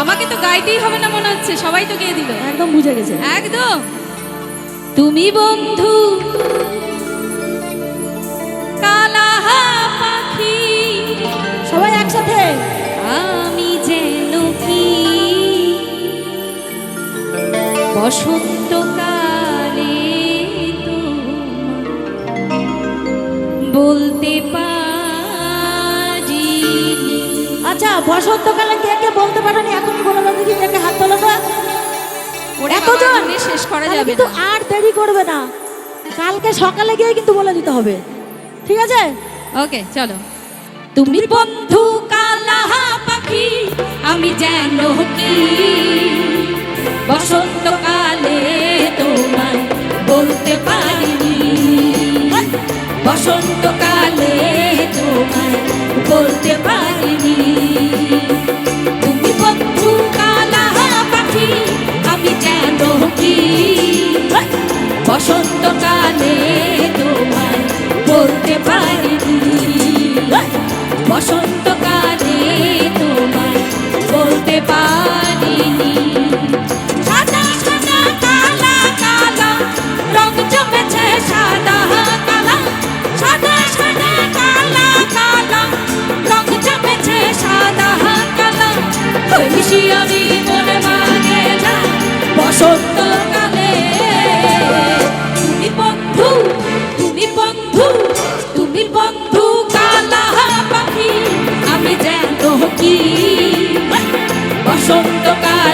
আমাকে তো গাইতেই হবে না মনে হচ্ছে সবাই তো গেয়ে দিল। একদম বুঝে গেছে। একদম। তুমি বন্ধু কালাহা পাখি সবাই একসাথে। আমি যেন কি? বসন্ত বসন্তকালে কে বলতে পারো নি তো শেষ করা যাবে আর দেরি করবে না। কালকে সকালে গিয়ে কিন্তু বলে দিতে হবে। ঠিক আছে? ওকে চলো। তুমি বন্ধু কালা পাখি আমি যেন কি বসন্তকালে বসন্ত কাজে তোমায় বলতে পার tocar.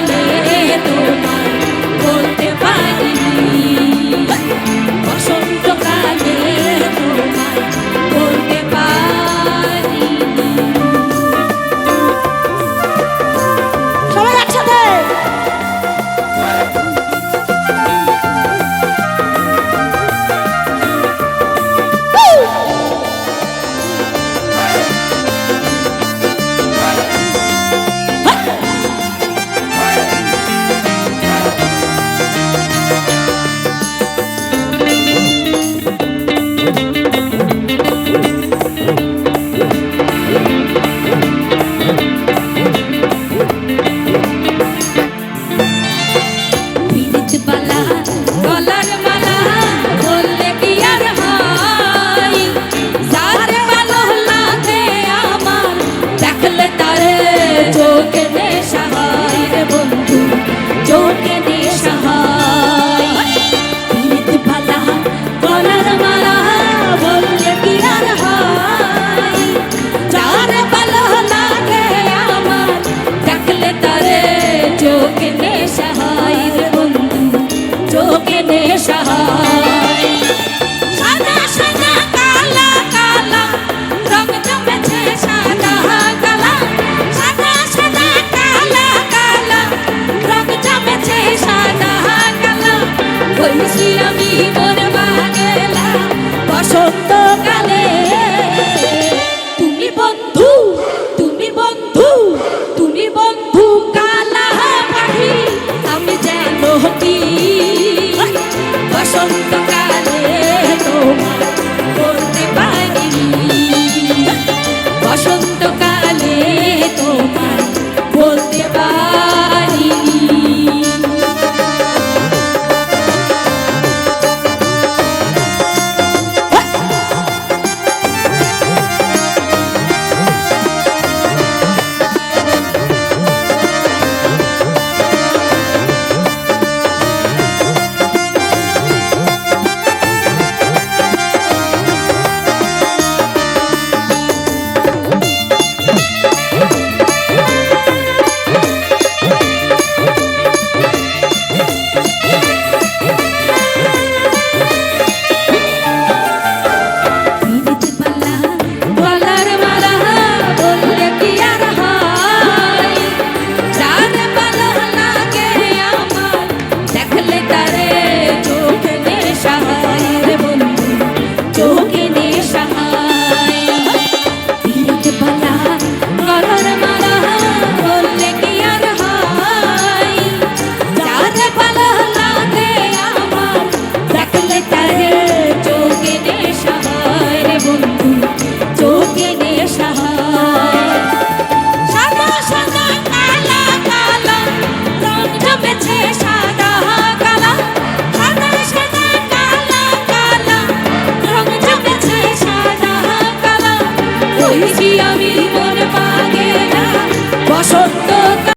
Yeah. বলছি আমি